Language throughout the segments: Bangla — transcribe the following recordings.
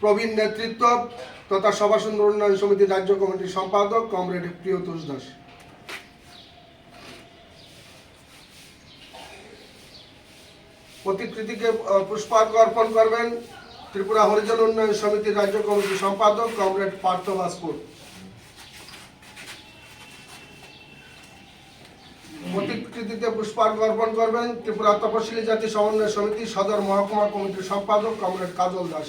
প্রবীণ নেতৃত্ব তথা সভাসুন্দর উন্নয়ন সমিতির রাজ্য কমিটির সম্পাদক কমরেড প্রিয়তোষ দাস। প্রতিকৃতিকে পুষ্পার্ঘ অর্পণ করবেন ত্রিপুরা হরিজন উন্নয়ন সমিতির রাজ্য কমিটির সম্পাদক কমরেড পার্থ ভাস্কর। প্রতিকৃতিতে পুষ্পার্ঘ অর্পণ করবেন ত্রিপুরা তপশিলি জাতি সমন্বয় সমিতি সদর মহকুমা কমিটির সম্পাদক কমরেড কাজল দাস।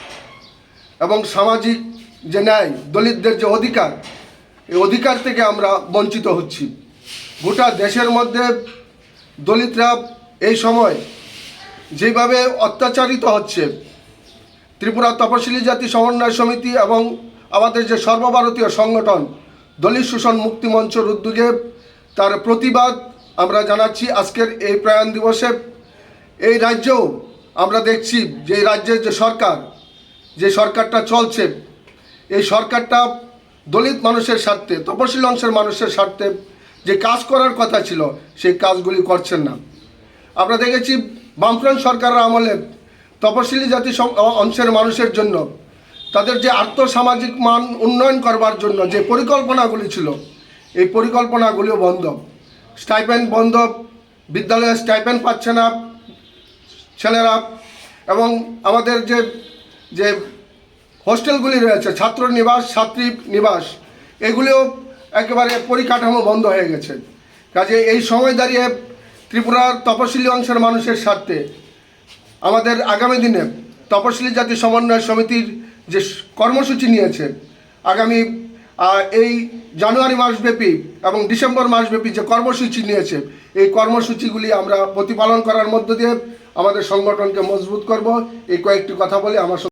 এবং সামাজিক যে ন্যায়, দলিতদের যে অধিকার, এই অধিকার থেকে আমরা বঞ্চিত হচ্ছি। গোটা দেশের মধ্যে দলিতরা এই সময় যেভাবে অত্যাচারিত হচ্ছে, ত্রিপুরা তপশিলি জাতি সমন্বয় সমিতি এবং আমাদের যে সর্বভারতীয় সংগঠন, দলিত শোষণ মুক্তি মঞ্চের উদ্যোগে তার প্রতিবাদ আমরা জানাচ্ছি আজকের এই প্রয়াণ দিবসে। এই রাজ্যেও আমরা দেখছি যে রাজ্যের যে সরকার যে সরকারটা চলছে, এই সরকারটা দলিত মানুষের স্বার্থে, তপশিল অংশের মানুষের স্বার্থে যে কাজ করার কথা ছিল, সেই কাজগুলি করছেন না। আমরা দেখেছি বামফ্রন্ট সরকারের আমলে তপশিলি জাতি অংশের মানুষের জন্য, তাদের যে আর্থসামাজিক মান উন্নয়ন করবার জন্য যে পরিকল্পনাগুলি ছিল, এই পরিকল্পনাগুলিও বন্ধ। স্টাইপেন্ড বন্ধ, বিদ্যালয়ে স্টাইপেন্ড পাচ্ছে না ছেলেরা এবং আমাদের যে যে হোস্টেলগুলি রয়েছে, ছাত্র নিবাস, ছাত্রী নিবাস, এগুলিও একেবারে পরিকাঠামো বন্ধ হয়ে গেছে। কাজে এই সময় দাঁড়িয়ে ত্রিপুরার তপশিলি অংশের মানুষের স্বার্থে আমাদের আগামী দিনে তপশিলি জাতি সমন্বয় সমিতির যে কর্মসূচি নিয়েছে, আগামী এই জানুয়ারি মাসব্যাপী এবং ডিসেম্বর মাসব্যাপী যে কর্মসূচি নিয়েছে, এই কর্মসূচিগুলি আমরা প্রতিপালন করার মধ্য দিয়ে আমাদের সংগঠনকে মজবুত করব। এই কয়েকটি কথা বলে আমার